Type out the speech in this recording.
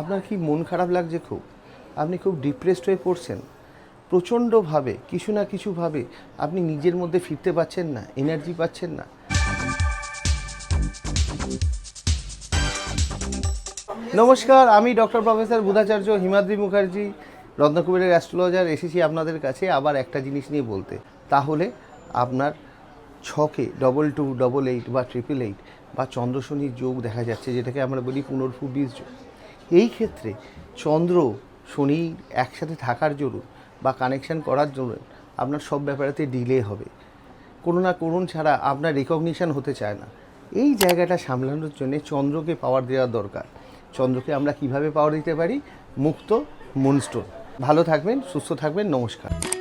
আপনার কি মন খারাপ লাগছে খুব? আপনি খুব ডিপ্রেসড হয়ে পড়ছেন। প্রচণ্ডভাবে, কিছু না কিছুভাবে আপনি নিজের মধ্যে ফিরতে পারছেন না এনার্জি পাচ্ছেন না। নমস্কার, আমি ডক্টর প্রফেসর বুধাচার্য হিমাদ্রি মুখার্জি, রত্নকুবেরের অ্যাস্ট্রোলজার এসেছি আপনাদের কাছে আবার একটা জিনিস নিয়ে বলতে। তাহলে আপনার ছকে ডবল টু ডবল এইট বা ট্রিপল এইট বা চন্দ্রশনির যোগ দেখা যাচ্ছে, যেটাকে আমরা বলি পুনর্ভূবিজ যোগ এই ক্ষেত্রে চন্দ্র, শনি একসাথে থাকার জন্য বা কানেকশান করার জন্য আপনার সব ব্যাপারেতে ডিলে হবে। কোনো না করুন ছাড়া আপনার রেকগনিশান হতে চায় না। এই জায়গাটা সামলানোর জন্য চন্দ্রকে পাওয়ার দেওয়া দরকার। চন্দ্রকে আমরা কীভাবে পাওয়ার দিতে পারি? মুক্ত মুনস্টোন ভালো থাকবেন, সুস্থ থাকবেন, নমস্কার।